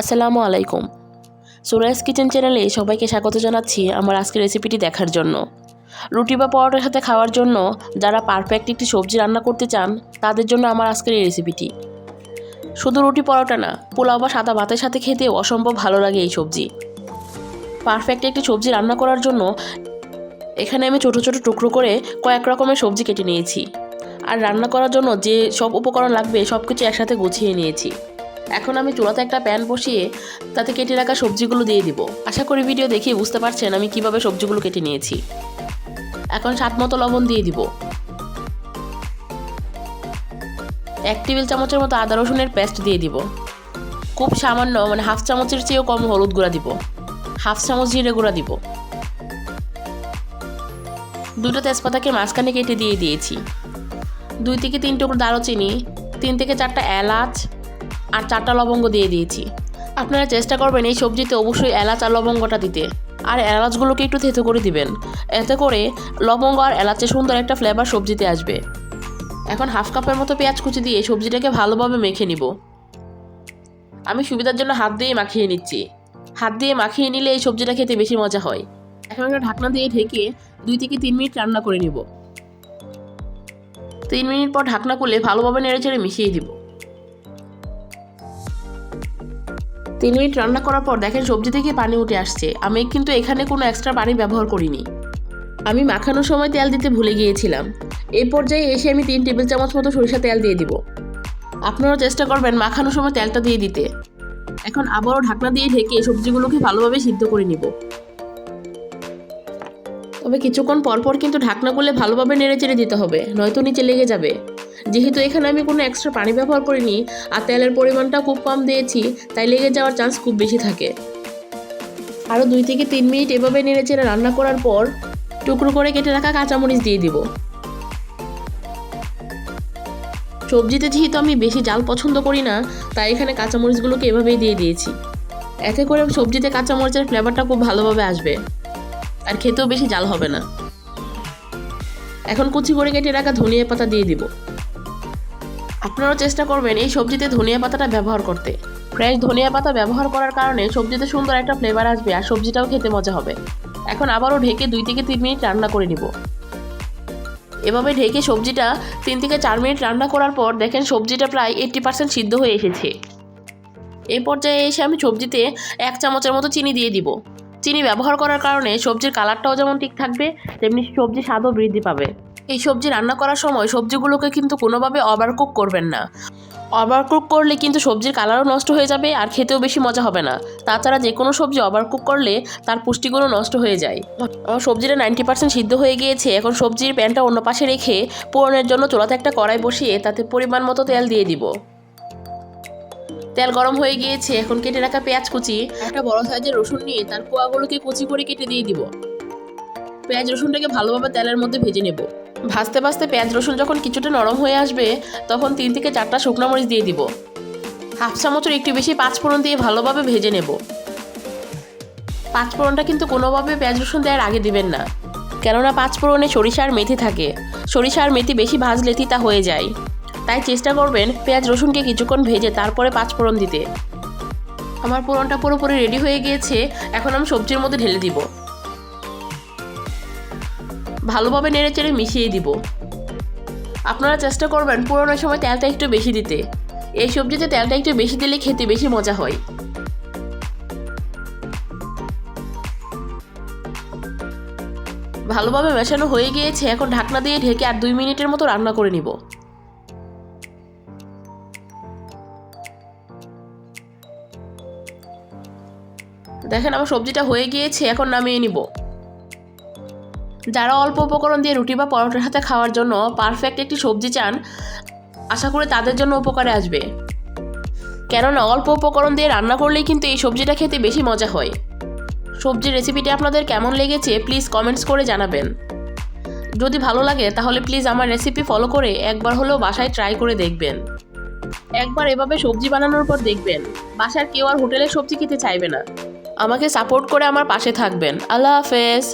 আসসালামু আলাইকুম। সুরাইস কিচেন চ্যানেলে সবাইকে স্বাগত জানাচ্ছি আমার আজকের রেসিপিটি দেখার জন্য। রুটি বা পরোটার সাথে খাওয়ার জন্য যারা পারফেক্ট একটি সবজি রান্না করতে চান, তাদের জন্য আমার আজকের এই রেসিপিটি। শুধু রুটি, পরোটা না, পোলাও বা সাদা ভাতের সাথে খেতে অসম্ভব ভালো লাগে এই সবজি। পারফেক্ট একটি সবজি রান্না করার জন্য এখানে আমি ছোটো ছোটো টুকরো করে কয়েক রকমের সবজি কেটে নিয়েছি। আর রান্না করার জন্য যে সব উপকরণ লাগবে সব কিছু একসাথে গুছিয়ে নিয়েছি। এখন আমি চুলাতে একটা প্যান বসিয়ে তাতে কেটে রাখা সবজিগুলো দিয়ে দিব। আশা করি ভিডিও দেখে বুঝতে পারছেন আমি কীভাবে সবজিগুলো কেটে নিয়েছি। এখন স্বাদ মতো লবণ দিয়ে দিব। এক টেবিল চামচের মতো আদা রসুনের পেস্ট দিয়ে দিব। খুব সামান্য মানে হাফ চামচের চেয়েও কম হলুদ গুঁড়া দিব। হাফ চামচ জিরে গুঁড়া দিব। দুটো তেজপাতাকে মাঝখানে কেটে দিয়ে দিয়েছি। দুই থেকে তিন টুকরো দারুচিনি, তিন থেকে চারটা এলাচ আর চারটা লবঙ্গ দিয়ে দিয়েছি। আপনারা চেষ্টা করবেন এই সবজিতে অবশ্যই এলাচ আর লবঙ্গটা দিতে। আর এলাচগুলোকে একটু থেতো করে দিবেন। এতে করে লবঙ্গ আর এলাচের সুন্দর একটা ফ্লেভার সবজিতে আসবে। এখন হাফ কাপের মতো পেঁয়াজ কুচি দিয়ে সবজিটাকে ভালোভাবে মেখে নিব। আমি সুবিধার জন্য হাত দিয়ে মাখিয়ে নিচ্ছি। হাত দিয়ে মাখিয়ে নিলে এই সবজিটা খেতে বেশি মজা হয়। এখন একটা ঢাকনা দিয়ে ঢেকে দুই থেকে তিন মিনিট রান্না করে নিব। তিন মিনিট পর ঢাকনা খুলে ভালোভাবে নেড়ে চেড়ে মিশিয়ে দিব। তিন মিনিট রান্না করার পর দেখেন সবজি থেকে পানি উঠে আসছে। আমি কিন্তু এখানে কোনো এক্সট্রা পানি ব্যবহার করিনি। আমি মাখানোর সময় তেল দিতে ভুলে গিয়েছিলাম। এই পর্যায়ে এসে আমি তিন টেবিল চামচ মতো সরিষা তেল দিয়ে দিব। আপনারাও চেষ্টা করবেন মাখানোর সময় তেলটা দিয়ে দিতে। এখন আবারও ঢাকনা দিয়ে ঢেকে সবজিগুলোকে ভালোভাবে সিদ্ধ করে নিব। তবে কিছুক্ষণ পরপর কিন্তু ঢাকনা করলে ভালোভাবে নেড়ে চেড়ে দিতে হবে, নয়তো নিচে লেগে যাবে। যেহেতু এখানে আমি কোনো এক্সট্রা পানি ব্যবহার করিনি আর তেলের পরিমাণটা খুব কম দিয়েছি, তাই লেগে যাওয়ার চান্স খুব বেশি থাকে। আরও দুই থেকে তিন মিনিট এভাবে নেড়ে চেড়ে রান্না করার পর টুকরো করে কেটে রাখা কাঁচামরিচ দিয়ে দিব। সবজিতে যেহেতু আমি বেশি জাল পছন্দ করি না, তাই এখানে কাঁচামরিচগুলোকে এভাবেই দিয়ে দিয়েছি। এতে করে সবজিতে কাঁচামরিচের ফ্লেভারটা খুব ভালোভাবে আসবে। আর খেতেও বেশি জাল হবে না। এখন কুচি করে কেটে রাখা ধনিয়া পাতা দিয়ে দিব। আপনারাও চেষ্টা করবেন এই সবজিতে ধনিয়া পাতাটা ব্যবহার করতে। ফ্রেশ ধনিয়া পাতা ব্যবহার করার কারণে সবজিতে সুন্দর একটা ফ্লেভার আসবে আর সবজিটাও খেতে মজা হবে। এখন আবারও ঢেকে দুই থেকে তিন মিনিট রান্না করে নিব। এভাবে ঢেকে সবজিটা তিন থেকে চার মিনিট রান্না করার পর দেখেন সবজিটা প্রায় এইট্টি পার্সেন্ট সিদ্ধ হয়ে এসেছে। এই পর্যায়ে এসে আমি সবজিতে এক চামচের মতো চিনি দিয়ে দিব। চিনি ব্যবহার করার কারণে সবজির কালারটাও যেমন ঠিক থাকবে, তেমনি সবজির স্বাদও বৃদ্ধি পাবে। এই সবজি রান্না করার সময় সবজিগুলোকে কিন্তু কোনোভাবে ওভারকুক করবেন না। ওভারকুক করলে কিন্তু সবজির কালারও নষ্ট হয়ে যাবে আর খেতেও বেশি মজা হবে না। তাছাড়া যে কোনো সবজি ওভারকুক করলে তার পুষ্টিগুলো নষ্ট হয়ে যায়। আমার সবজিটা নাইনটি পার্সেন্ট সিদ্ধ হয়ে গিয়েছে, এখন সবজির প্যানটা অন্য পাশে রেখে পোড়নের জন্য চুলাতে একটা কড়াই বসিয়ে তাতে পরিমাণ মতো তেল দিয়ে দিব। তেল গরম হয়ে গিয়েছে, এখন কেটে রাখা পেঁয়াজ কুচি, একটা বড় সাইজের রসুন নিয়ে তার কোয়াগুলোকে কুচি করে কেটে দিয়ে দিব। পেঁয়াজ রসুনটাকে ভালোভাবে তেলের মধ্যে ভেজে নেব। ভাজতে ভাজতে পেঁয়াজ রসুন যখন কিছুটা নরম হয়ে আসবে, তখন তিন থেকে চারটা শুকনো মরিচ দিয়ে দিব। হাফ চামচের একটু বেশি পাঁচ ফোড়ন দিয়ে ভালোভাবে ভেজে নেব। পাঁচ ফোড়নটা কিন্তু কোনোভাবে পেঁয়াজ রসুন দেওয়ার আগে দিবেন না। কেননা পাঁচ ফোড়নে সরিষা আর মেথি থাকে। সরিষা আর মেথি বেশি ভাজলে তিতা হয়ে যায়। তাই চেষ্টা করবেন পেঁয়াজ রসুনকে কিছুক্ষণ ভেজে তারপরে পাঁচ ফোড়ন দিতে। আমার পোড়নটা পুরোপুরি রেডি হয়ে গিয়েছে। এখন আমি সবজির মধ্যে ঢেলে দিব। ভালোভাবে নেড়েচেড়ে মিশিয়ে দিব। আপনারা চেষ্টা করবেন পুরোনো সময় তেলটা একটু বেশি দিতে। এই সবজিতে তেলটা একটু বেশি দিলে খেতে বেশি মজা হয়। ভালোভাবে মেশানো হয়ে গিয়েছে, এখন ঢাকনা দিয়ে ঢেকে আর দুই মিনিটের মতো রান্না করে নিব। দেখেন আমার সবজিটা হয়ে গিয়েছে, এখন নামিয়ে নিব। যারা অল্প উপকরণ দিয়ে রুটি বা পরোটার সাথে খাওয়ার জন্য পারফেক্ট একটি সবজি চান, আশা করি তাদের জন্য উপকারে আসবে। কেননা, অল্প উপকরণ দিয়ে রান্না করলেই কিন্তু এই সবজিটা খেতে বেশি মজা হয়। সবজির রেসিপিটি আপনাদের কেমন লেগেছে প্লিজ কমেন্টস করে জানাবেন। যদি ভালো লাগে, তাহলে প্লিজ আমার রেসিপি ফলো করে একবার হলেও বাসায় ট্রাই করে দেখবেন। একবার এভাবে সবজি বানানোর পর দেখবেন, বাসার কেউ আর হোটেলের সবজি খেতে চাইবে না। আমাকে সাপোর্ট করে আমার পাশে থাকবেন। আল্লাহ হাফেজ।